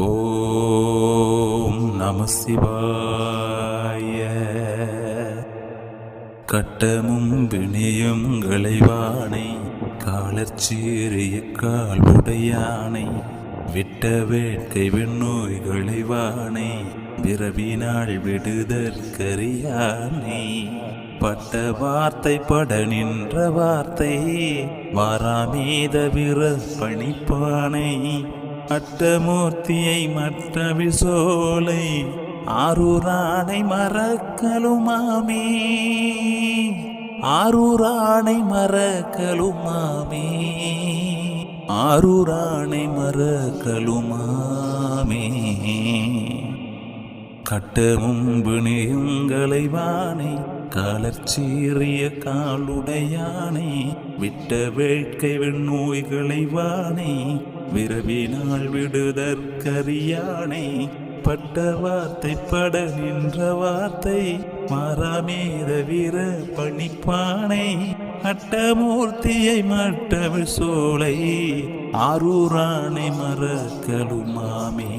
ஓம் நம சிவாய. கட்டமும் வினையும் களைவானை காலச்சீரிய கால்வுடையானை விட்ட வேட்கை விண்ணோய் களைவானை பிறவினாள் விடுதற்கரியானை. பட்ட வார்த்தை பட நின்ற வார்த்தை வாராமீத விர பணிப்பானை அட்டமூர்த்தியை மற்ற விசோலை ஆரூரானை மறக்கலுமாமே. ஆரூரானை மறக்கலுமாமே. ஆரூரானை மறக்கலுமாமே. கட்டமும் விணியுங்களை வானை காலச்சீறிய காலுடையானை விட்ட வேட்கை வெண்ணோய்களை வானை விரவினால் விடுதற்கரியானை பட்ட வார்த்தை பட நின்ற வார்த்தை மாறாமேத வீர பணிப்பானை அட்டமூர்த்தியை மட்டவிழ் சோலை ஆரூரானை மறக்கலுமாமே.